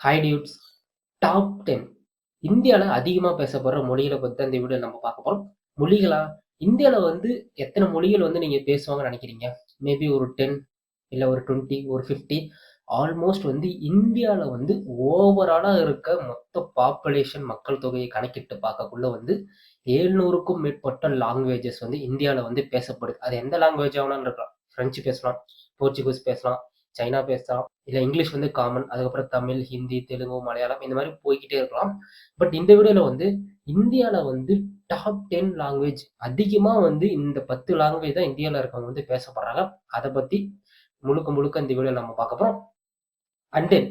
Hi dudes top ten இந்தியாவில் அதிகமாக பேசப்படுற மொழிகளை பற்றி தான் இந்த வீடியோ நம்ம பார்க்க போகிறோம் மொழிகளா? இந்தியாவில் வந்து எத்தனை மொழிகள் வந்து நீங்கள் பேசுவாங்கன்னு நினைக்கிறீங்க? மேபி ஒரு டென் இல்லை ஒரு டுவெண்ட்டி ஒரு ஃபிஃப்டி ஆல்மோஸ்ட் வந்து இந்தியாவில் வந்து ஓவராலாக இருக்க மொத்த பாப்புலேஷன் மக்கள் தொகையை கணக்கிட்டு பார்க்கக்குள்ள வந்து ஏழ்நூறுக்கும் மேற்பட்ட லாங்குவேஜஸ் வந்து இந்தியாவில் வந்து பேசப்படுது. அது எந்த லாங்குவேஜ் ஆகணும்னு இருக்கலாம். ஃப்ரெஞ்சு பேசலாம் போர்ச்சுகீஸ் பேசலாம் சைனா பேசலாம் இல்லை இங்கிலீஷ் வந்து காமன் அதுக்கப்புறம் தமிழ் ஹிந்தி தெலுங்கு மலையாளம் இந்த மாதிரி போய்கிட்டே இருக்கலாம். பட் இந்த வீடியோவில் வந்து இந்தியாவில் வந்து டாப் டென் லாங்குவேஜ் அதிகமாக வந்து இந்த பத்து லாங்குவேஜ் தான் இந்தியாவில் இருக்கவங்க வந்து பேசப்படுறாங்க அதை பற்றி முழுக்க முழுக்க இந்த வீடியோவில் நம்ம பார்க்க போகிறோம் அண்ட் தென்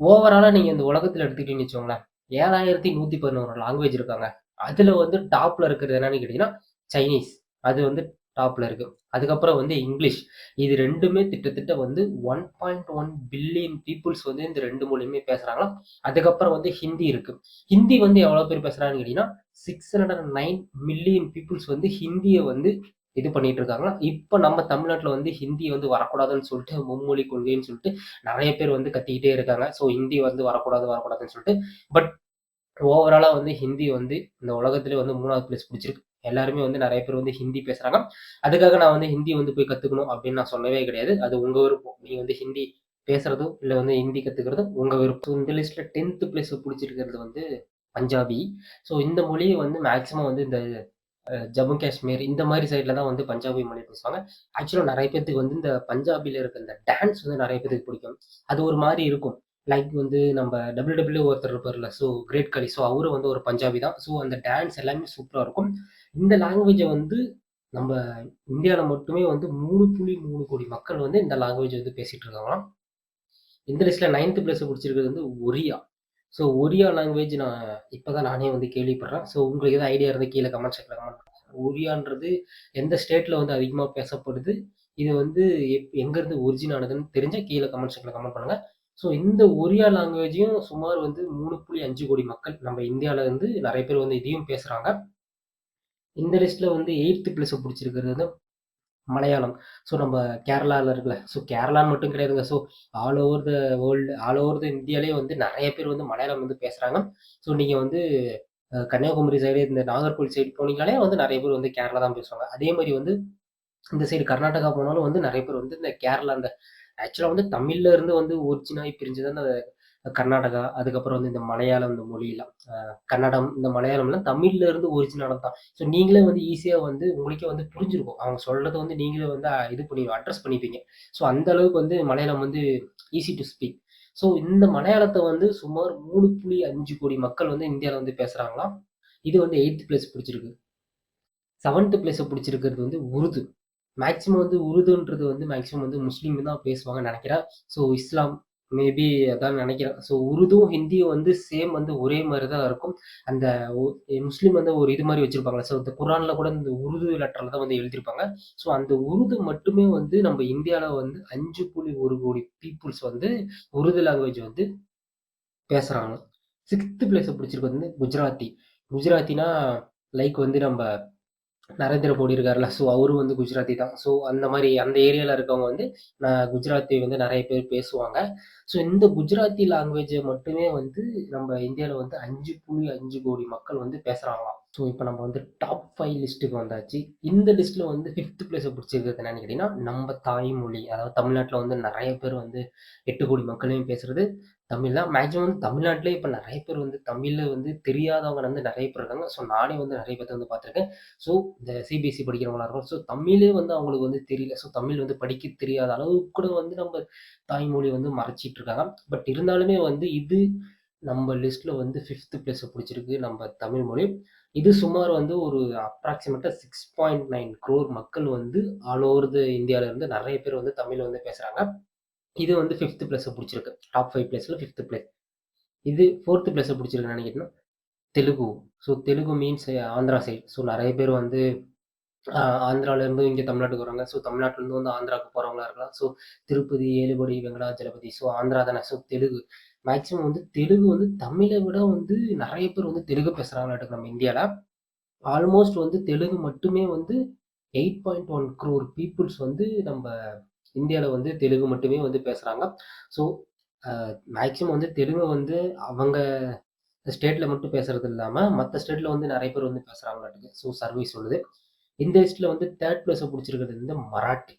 ஓவராலாக நீங்கள் இந்த உலகத்தில் எடுத்துக்கிட்டீங்கன்னு வச்சுக்கோங்களேன் ஏழாயிரத்தி நூற்றி பதினோரு லாங்குவேஜ் இருக்காங்க. அதில் வந்து டாப்பில் இருக்கிறது என்னன்னு கேட்டிங்கன்னா சைனீஸ் அது வந்து டாப்பில் இருக்குது அதுக்கப்புறம் வந்து இங்கிலீஷ். இது ரெண்டுமே திட்டத்தட்ட வந்து one point one billion peoples வந்து இந்த ரெண்டு மொழியுமே பேசுகிறாங்களா அதுக்கப்புறம் வந்து ஹிந்தி இருக்குது ஹிந்தி வந்து எவ்வளோ பேர் பேசுகிறாங்கன்னு கேட்டிங்கன்னா six hundred and nine million peoples வந்து ஹிந்தியை வந்து இது பண்ணிட்டு இருக்காங்களா இப்போ நம்ம தமிழ்நாட்டில் வந்து ஹிந்தி வந்து வரக்கூடாதுன்னு சொல்லிட்டு மும்மொழி கொள்கைன்னு சொல்லிட்டு நிறைய பேர் வந்து கத்திக்கிட்டே இருக்காங்க. ஸோ ஹிந்தி வந்து வரக்கூடாது வரக்கூடாதுன்னு சொல்லிட்டு. பட் ஓவராலாக வந்து ஹிந்தி வந்து இந்த உலகத்திலே வந்து மூணாவது பிளேஸ் பிடிச்சிருக்கு. எல்லாருமே வந்து நிறைய பேர் வந்து ஹிந்தி பேசுகிறாங்க அதுக்காக நான் வந்து ஹிந்தி வந்து போய் கற்றுக்கணும் அப்படின்னு நான் சொல்லவே கிடையாது. அது உங்கள் விருப்பம். நீங்கள் வந்து ஹிந்தி பேசுகிறதும் இல்லை வந்து ஹிந்தி கற்றுக்கிறதும் உங்கள் விருப்பம். இந்த லிஸ்ட்டில் டென்த்து பிளேஸ் பிடிச்சிருக்கிறது வந்து பஞ்சாபி. ஸோ இந்த மொழியை வந்து மேக்ஸிமம் வந்து இந்த ஜம்மு காஷ்மீர் இந்த மாதிரி சைடில் தான் வந்து பஞ்சாபி மொழி பேசுவாங்க. ஆக்சுவலாக நிறைய பேர்த்துக்கு வந்து இந்த பஞ்சாபியில் இருக்க இந்த டான்ஸ் வந்து நிறைய பேருக்கு பிடிக்கும். அது ஒரு மாதிரி இருக்கும். லைக் வந்து நம்ம டபிள்யூ டபிள்யூ ஒருத்தர் இருப்பார்ல ஸோ கிரேட் கலி ஸோ அவரும் வந்து ஒரு பஞ்சாபி தான். ஸோ அந்த டான்ஸ் எல்லாமே சூப்பராக இருக்கும். இந்த லாங்குவேஜை வந்து நம்ம இந்தியாவில் மட்டுமே வந்து மூணு புள்ளி மூணு கோடி மக்கள் வந்து இந்த லாங்குவேஜ் வந்து பேசிகிட்டு இருக்காங்களாம். இந்த லிஸ்ட்டில் நைன்த்து பிளேஸ் பிடிச்சிருக்கிறது வந்து ஒரியா. ஸோ ஒரியா லாங்குவேஜ் நான் இப்போ தான் நானே வந்து கேள்விப்படுறேன். ஸோ உங்களுக்கு எதாவது ஐடியா இருந்தால் கீழே கமெண்ட் செக்ல கமெண்ட் ஒரியான்றது எந்த ஸ்டேட்டில் வந்து அதிகமாக பேசப்படுது? இது வந்து எப் எங்கேருந்து ஒரிஜின் ஆனதுன்னு தெரிஞ்சால் கீழே கமெண்ட் செக்ல கமெண்ட் பண்ணுங்கள் ஸோ இந்த ஒரியா லாங்குவேஜையும் சுமார் வந்து மூணு புள்ளி அஞ்சு கோடி மக்கள் நம்ம இந்தியாவில் வந்து நிறைய பேர் வந்து இதையும் பேசுகிறாங்க இந்த லிஸ்ட்டில் வந்து எயித்து பிளேஸை பிடிச்சிருக்கிறது வந்து மலையாளம். ஸோ நம்ம கேரளாவில் இருக்குல்ல. ஸோ கேரளான்னு மட்டும் கிடையாதுங்க. So all over the world all over the இந்தியாலே வந்து நிறைய பேர் வந்து மலையாளம் வந்து பேசுகிறாங்க ஸோ நீங்கள் வந்து கன்னியாகுமரி சைடு இந்த நாகர்கோவில் சைடு போனீங்களே வந்து நிறைய பேர் வந்து கேரளா தான் பேசுவாங்க. அதே மாதிரி வந்து இந்த சைடு கர்நாடகா போனாலும் வந்து நிறைய பேர் வந்து இந்த கேரளா அந்த ஆக்சுவலாக வந்து தமிழ்ல இருந்து வந்து ஒரிஜினாகி பிரிஞ்சது அந்த கர்நாடகா அதுக்கப்புறம் வந்து இந்த மலையாளம் இந்த மொழியெல்லாம். கன்னடம் இந்த மலையாளம்லாம் தமிழ்ல இருந்து ஒரிஜினல் தான் ஸோ நீங்களே வந்து ஈஸியாக வந்து உங்களுக்கே வந்து புரிஞ்சிருக்கும். அவங்க சொல்றதை வந்து நீங்களே வந்து இது பண்ணி அட்ரஸ் பண்ணிப்பீங்க. ஸோ அந்த அளவுக்கு வந்து மலையாளம் வந்து ஈஸி டு ஸ்பீக் ஸோ இந்த மலையாளத்தை வந்து சுமார் மூணு புள்ளி அஞ்சு கோடி மக்கள் வந்து இந்தியாவில் வந்து பேசுகிறாங்களாம் இது வந்து எயித்து பிளேஸ் பிடிச்சிருக்கு. செவன்த்து பிளேஸை பிடிச்சிருக்கிறது வந்து உருது. மேக்ஸிமம் வந்து உருதுன்றது வந்து மேக்ஸிமம் வந்து முஸ்லீம் தான் பேசுவாங்கன்னு நினைக்கிறேன். ஸோ இஸ்லாம் மேபி அதான் நினைக்கிறேன். ஸோ உருதும் ஹிந்தியும் வந்து சேம் வந்து ஒரே மாதிரி தான் இருக்கும். அந்த முஸ்லீம் வந்து ஒரு இது மாதிரி வச்சிருப்பாங்களா ஸோ இந்த குரானில் கூட இந்த உருது லெட்டரில் தான் வந்து எழுதியிருப்பாங்க. ஸோ அந்த உருது மட்டுமே வந்து நம்ம இந்தியாவில் வந்து அஞ்சு புள்ளி ஒரு கோடி பீப்புள்ஸ் வந்து உருது லாங்குவேஜ் வந்து பேசுகிறாங்க சிக்ஸ்த்து பிளேஸை பிடிச்சிருக்கு வந்து குஜராத்தி. குஜராத்தினா லைக் வந்து நம்ம நரேந்திர மோடி இருக்கார்ல ஸோ அவரும் வந்து குஜராத்தி தான். ஸோ அந்த மாதிரி அந்த ஏரியாவில் இருக்கவங்க வந்து நான் குஜராத்தி வந்து நிறைய பேர் பேசுவாங்க. ஸோ இந்த குஜராத்தி லாங்குவேஜை மட்டுமே வந்து நம்ம இந்தியாவில் வந்து அஞ்சு புள்ளி அஞ்சு கோடி மக்கள் வந்து பேசுகிறாங்களாம் ஸோ இப்போ நம்ம வந்து டாப் ஃபைவ் லிஸ்ட்டுக்கு வந்தாச்சு. இந்த லிஸ்ட்டில் வந்து ஃபிஃப்த் பிளேஸை பிடிச்சிருக்கிறது என்னன்னு கேட்டிங்கன்னா நம்ம தாய்மொழி. அதாவது தமிழ்நாட்டில் வந்து நிறைய பேர் வந்து எட்டு கோடி மக்களையும் பேசுகிறது தமிழ் தான் மேக்ஸிமம் தமிழ்நாட்டிலே இப்போ நிறைய பேர் வந்து தமிழில் வந்து தெரியாதவங்க வந்து நிறைய பேர் இருக்காங்க. ஸோ நானே வந்து நிறைய பேர் வந்து பார்த்துருக்கேன். ஸோ இந்த சிபிஎஸ்சி படிக்கிறவங்களா இருக்கும் ஸோ தமிழே வந்து அவங்களுக்கு வந்து தெரியல. ஸோ தமிழ் வந்து படிக்க தெரியாத அளவுக்கு கூட வந்து நம்ம தாய்மொழி வந்து மறைச்சிட்டு இருக்காங்க. பட் இருந்தாலுமே வந்து இது நம்ம லிஸ்ட்டில் வந்து ஃபிஃப்த்து பிளேஸை பிடிச்சிருக்கு நம்ம தமிழ் மொழி. இது சுமார் வந்து ஒரு அப்ராக்சிமேட்டாக சிக்ஸ் பாயிண்ட் நைன் க்ரோர் மக்கள் வந்து ஆல் ஓவர் த இந்தியாவிலேருந்து நிறைய பேர் வந்து தமிழ் வந்து பேசுகிறாங்க இது வந்து ஃபிஃப்த் பிளஸை பிடிச்சிருக்கு. டாப் ஃபைவ் பிளேஸில் ஃபிஃப்த் பிளேஸ் இது ஃபோர்த்து பிளேஸை பிடிச்சிருக்கு நினைக்கிறேன்னா Telugu. So Telugu means Andhra side so நிறைய பேர் வந்து ஆந்திராவிலேருந்து இங்கே தமிழ்நாட்டுக்கு வராங்க. ஸோ தமிழ்நாட்டிலேருந்து வந்து ஆந்திராவுக்கு போகிறவங்களா இருக்கலாம். ஸோ திருப்பதி ஏழுபடி வெங்கடாஜலபதி. ஸோ ஆந்திரா தானே. ஸோ தெலுங்கு. மேக்ஸிமம் வந்து தெலுங்கு வந்து தமிழை விட வந்து நிறைய பேர் வந்து தெலுங்கு பேசுகிறாங்களாட்டு நம்ம இந்தியாவில் ஆல்மோஸ்ட் வந்து தெலுங்கு மட்டுமே வந்து eight point one crore peoples வந்து நம்ம இந்தியாவில் வந்து தெலுங்கு மட்டுமே வந்து பேசுகிறாங்க ஸோ மேக்ஸிமம் வந்து தெலுங்கு வந்து அவங்க ஸ்டேட்டில் மட்டும் பேசுறது இல்லாமல் மற்ற ஸ்டேட்டில் வந்து நிறைய பேர் வந்து பேசுகிறாங்களாட்டுக்கு ஸோ சர்வே சொல்லுது. இந்த லிஸ்ட்டில் வந்து தேர்ட் பிளேஸை பிடிச்சிருக்கிறது வந்து மராட்டி.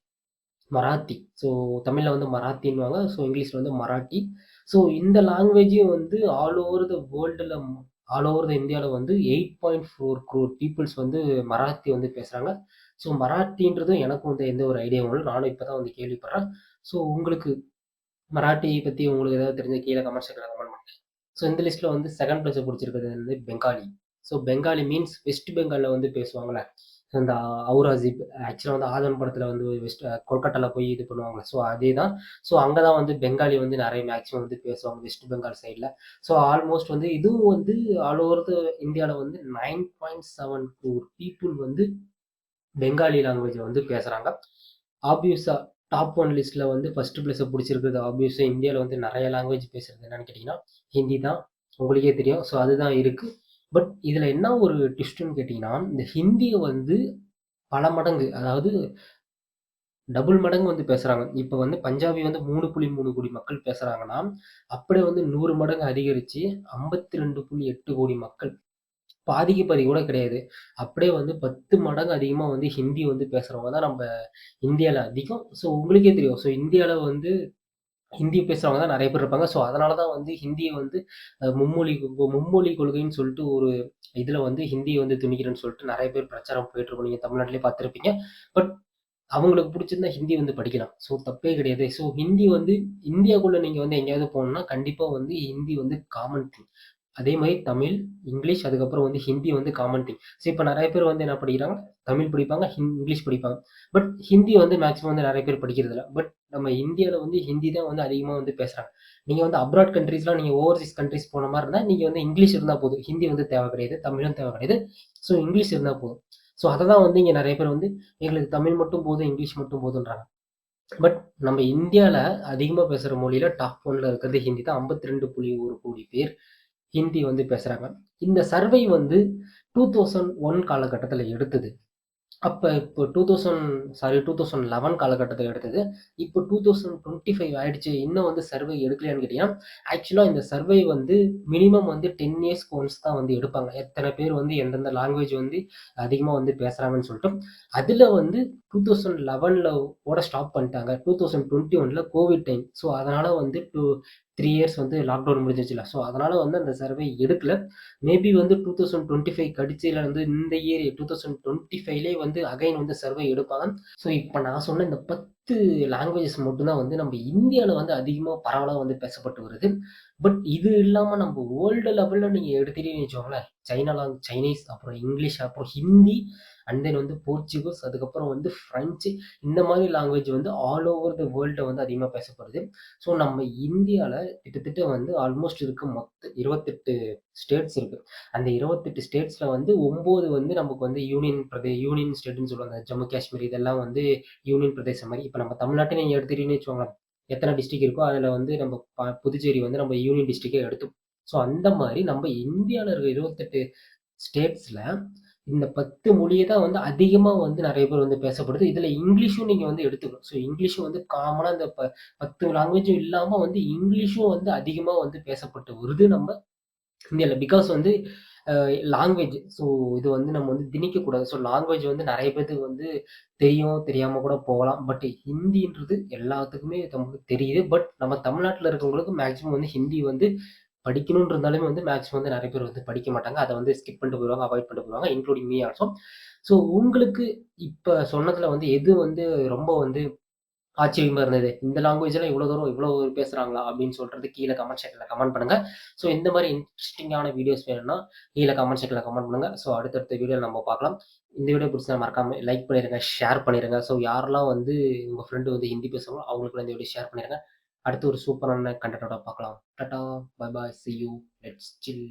மராத்தி. ஸோ தமிழில் வந்து மராத்தின்வாங்க ஸோ இங்கிலீஷில் வந்து மராட்டி. ஸோ இந்த லாங்குவேஜையும் வந்து ஆல் ஓவர் த வேர்ல்டில் ஆல் ஓவர் த இந்தியாவில் வந்து eight point four crore peoples வந்து மராத்தி வந்து பேசுகிறாங்க ஸோ மராட்டின்றதும் எனக்கும் வந்து எந்த ஒரு ஐடியாவும் இல்லை. நானும் இப்போ தான் வந்து கேள்விப்படுறேன். ஸோ உங்களுக்கு மராட்டி பற்றி உங்களுக்கு ஏதாவது தெரிஞ்ச கீழே கமெண்ட் செக்ஷனில் கமெண்ட் பண்ணுங்க. ஸோ இந்த லிஸ்ட்டில் வந்து செகண்ட் பிளேஸை பிடிச்சிருக்கிறது வந்து Bengali so Bengali means west பெங்காலில் வந்து பேசுவாங்கள்ல இந்த அவுராசிப் ஆக்சுவலாக வந்து ஆதன் படத்தில் வந்து வெஸ்ட் கொல்கட்டாவில் போய் இது பண்ணுவாங்க ஸோ அதே தான் ஸோ அங்கே தான் வந்து பெங்காலி வந்து நிறைய மேக்ஸிமம் வந்து பேசுவாங்க வெஸ்ட் பெங்கால் சைடில் ஸோ ஆல்மோஸ்ட் வந்து இதுவும் வந்து ஆல் ஓவர் இந்தியாவில் வந்து nine point seven four people வந்து பெங்காலி லாங்குவேஜை வந்து பேசுகிறாங்க ஆப்வியஸாக டாப் ஒன் லிஸ்ட்டில் வந்து ஃபஸ்ட்டு ப்ளேஸை பிடிச்சிருக்குது ஆப்வியஸாக இந்தியாவில் வந்து நிறைய லாங்குவேஜ் பேசுகிறது என்னன்னு கேட்டிங்கன்னா ஹிந்தி தான் உங்களுக்கே தெரியும். ஸோ அதுதான் இருக்குது பட் இதில் என்ன ஒரு ட்விஸ்ட்டுன்னு கேட்டிங்கன்னா இந்த ஹிந்தியை வந்து பல மடங்கு அதாவது டபுள் மடங்கு வந்து பேசுகிறாங்க இப்போ வந்து பஞ்சாபி வந்து மூணு புள்ளி மூணு கோடி மக்கள் பேசுகிறாங்கன்னா அப்படியே வந்து நூறு மடங்கு அதிகரித்து ஐம்பத்தி ரெண்டு புள்ளி எட்டு கோடி மக்கள் பாதிக்கு பாதி கூட கிடையாது. அப்படியே வந்து பத்து மடங்கு அதிகமாக வந்து ஹிந்தி வந்து பேசுகிறவங்க தான் நம்ம இந்தியாவில் அதிகம். ஸோ உங்களுக்கே தெரியும். ஸோ இந்தியாவில் வந்து ஹிந்தி பேசுகிறவங்க தான் நிறைய பேர் இருப்பாங்க. ஸோ அதனால தான் வந்து ஹிந்தியை வந்து மும்மொழி மும்மொழி கொள்கைன்னு சொல்லிட்டு ஒரு இதில் வந்து ஹிந்தியை வந்து துணிக்கிறேன்னு சொல்லிட்டு நிறைய பேர் பிரச்சாரம் போயிட்டுருக்கோம் நீங்கள் தமிழ்நாட்டிலே பார்த்துருப்பீங்க. பட் அவங்களுக்கு பிடிச்சிருந்தா ஹிந்தி வந்து படிக்கலாம். ஸோ தப்பே கிடையாது. ஸோ ஹிந்தி வந்து இந்தியாக்குள்ளே நீங்கள் வந்து எங்கேயாவது போகணுன்னா கண்டிப்பாக வந்து ஹிந்தி வந்து காமன் திங் அதே மாதிரி தமிழ் இங்கிலீஷ் அதுக்கப்புறம் வந்து ஹிந்தி வந்து காமன் திங் ஸோ இப்போ நிறைய பேர் வந்து என்ன படிக்கிறாங்க? தமிழ் படிப்பாங்க இங்கிலீஷ் படிப்பாங்க. பட் ஹிந்தி வந்து மேக்ஸிமம் வந்து நிறைய பேர் படிக்கிறது இல்லை பட் நம்ம இந்தியாவில் வந்து ஹிந்தி தான் வந்து அதிகமாக வந்து பேசுகிறாங்க நீங்கள் வந்து அப்ராட் கண்ட்ரீஸ்லாம் நீங்கள் ஓவர்சீஸ் கண்ட்ரிஸ் போன மாதிரி இருந்தால் நீங்கள் வந்து இங்கிலீஷ் இருந்தால் போதும். ஹிந்தி வந்து தேவை கிடையாது தமிழும் தேவை கிடையாது. ஸோ இங்கிலீஷ் இருந்தால் போதும். ஸோ அதை தான் வந்து இங்கே நிறைய பேர் வந்து எங்களுக்கு தமிழ் மட்டும் போதும் இங்கிலீஷ் மட்டும் போதுன்றாங்க பட் நம்ம இந்தியாவில் அதிகமாக பேசுகிற மொழியில் டாப் ஒன்ல இருக்கிறது ஹிந்தி தான். ஐம்பத்தி ரெண்டு புள்ளி ஒரு கோடி பேர் ஹிந்தி வந்து பேசுகிறாங்க இந்த சர்வை வந்து டூ தௌசண்ட் ஒன் காலகட்டத்தில் எடுத்தது. அப்போ இப்போ two thousand sorry two thousand eleven காலகட்டத்தில் எடுத்தது. இப்போ டூ தௌசண்ட் டுவெண்ட்டி ஃபைவ் ஆயிடுச்சு. இன்னும் வந்து சர்வே எடுக்கலையான்னு கேட்டிங்கன்னா ஆக்சுவலாக இந்த சர்வே வந்து மினிமம் வந்து டென் இயர்ஸ்க்கு ஒன்ஸ் தான் வந்து எடுப்பாங்க. எத்தனை பேர் வந்து எந்தெந்த லாங்குவேஜ் வந்து அதிகமாக வந்து பேசுகிறாங்கன்னு சொல்லிட்டு. அதில் வந்து டூ தௌசண்ட் லெவனில் ஓட ஸ்டாப் பண்ணிட்டாங்க. டூ தௌசண்ட் டுவெண்ட்டி ஒனில் கோவிட் டைம் ஸோ அதனால் வந்து டூ த்ரீ இயர்ஸ் வந்து லாக்டவுன் முடிஞ்சிச்சுல ஸோ அதனால் வந்து அந்த சர்வே எடுக்கல. மேபி வந்து டூ தௌசண்ட் டுவெண்ட்டி ஃபைவ் கடிச்சியில் வந்து இந்த இயர் டூ தௌசண்ட் டுவெண்ட்டி ஃபைவ்லேயே வந்து அகைன் வந்து சர்வே எடுப்பாங்க ஸோ இப்போ நான் சொன்ன இந்த பத்து லாங்குவேஜஸ் மட்டும்தான் வந்து நம்ம இந்தியாவில் வந்து அதிகமாக பரவலாக வந்து பேசப்பட்டு வருது. பட் இது இல்லாமல் நம்ம வேர்ல்டு லெவலில் நீங்கள் எடுத்துட்டீங்கன்னு வச்சுக்கோங்களேன். சைனாலாம் சைனீஸ் அப்புறம் இங்கிலீஷ் அப்புறம் ஹிந்தி அண்ட் தென் வந்து போர்ச்சுகல்ஸ் அதுக்கப்புறம் வந்து ஃப்ரெஞ்சு இந்த மாதிரி லாங்குவேஜ் வந்து ஆல் ஓவர் த வேர்ல்டை வந்து அதிகமாக பேசப்படுது. ஸோ நம்ம இந்தியாவில் கிட்டத்தட்ட வந்து ஆல்மோஸ்ட் இருக்க மொத்த இருபத்தெட்டு ஸ்டேட்ஸ் இருக்குது அந்த இருபத்தெட்டு ஸ்டேட்ஸில் வந்து ஒம்பது வந்து நமக்கு வந்து யூனியன் பிரதே யூனியன் ஸ்டேட்னு சொல்லுவாங்க. ஜம்மு காஷ்மீர் இதெல்லாம் வந்து யூனியன் பிரதேசம் மாதிரி. இப்போ நம்ம தமிழ்நாட்டை நீங்கள் எடுத்துட்டீங்கன்னு வச்சுக்கோங்களேன். எத்தனை டிஸ்ட்ரிக் இருக்கோ அதில் வந்து நம்ம புதுச்சேரி வந்து நம்ம யூனியன் டிஸ்ட்ரிக்டே எடுத்து ஸோ அந்த மாதிரி நம்ம இந்தியாவில் இருக்க இருபத்தெட்டு ஸ்டேட்ஸில் இந்த பத்து மொழியை தான் வந்து அதிகமாக வந்து நிறைய பேர் வந்து பேசப்படுது. இதில் இங்கிலீஷும் நீங்கள் வந்து எடுத்துக்கணும். ஸோ இங்கிலீஷும் வந்து காமனாக இந்த ப பத்து லாங்குவேஜும் இல்லாமல் வந்து இங்கிலீஷும் வந்து அதிகமாக வந்து பேசப்பட்டு வருது நம்ம இந்தியாவில் பிகாஸ் வந்து லாங்குவேஜ் ஸோ இது வந்து நம்ம வந்து திணிக்கக்கூடாது ஸோ லாங்குவேஜ் வந்து நிறைய பேர்த்துக்கு வந்து தெரியும். தெரியாமல் கூட போகலாம். பட் ஹிந்தின்றது எல்லாத்துக்குமே நமக்கு தெரியுது. பட் நம்ம தமிழ்நாட்டில் இருக்கவங்களுக்கு மேக்ஸிமம் வந்து ஹிந்தி வந்து படிக்கணும்னு இருந்தாலுமே வந்து மேக்ஸிமம் வந்து நிறைய பேர் வந்து படிக்க மாட்டாங்க. அதை வந்து ஸ்கிப் பண்ணிட்டு போயிடுவாங்க அவாய்ட் பண்ணிட்டு போயிடுவாங்க இன்க்ளூடிங் மீ ஆல்சோ ஸோ உங்களுக்கு இப்போ சொன்னதில் வந்து எது வந்து ரொம்ப வந்து ஆச்சரியமாக இருந்தது? இந்த லாங்குவேஜ்லாம் இவ்வளோ தூரம் இவ்வளோ பேசுகிறாங்களா அப்படின்னு சொல்கிறது கீழே கமெண்ட் செக்ஷனில் கமெண்ட் பண்ணுங்கள் ஸோ இந்த மாதிரி இன்ட்ரெஸ்டிங்கான வீடியோஸ் வேணும்னா கீழே கமெண்ட் செக்ஷனில் கமெண்ட் பண்ணுங்கள் ஸோ அடுத்தடுத்த வீடியோ நம்ம பார்க்கலாம். இந்த வீடியோ பிடிச்சா மறக்காமல் லைக் பண்ணிடுங்க ஷேர் பண்ணிடுங்க ஸோ யாரெல்லாம் வந்து உங்கள் ஃப்ரெண்டு வந்து ஹிந்தி பேசுகிறோம் அவங்களுக்கு இந்த வீடியோ ஷேர் பண்ணிடுங்க அடுத்து ஒரு சூப்பரான கண்டென்ட்டோட பார்க்கலாம். Tata bye bye see you let's chill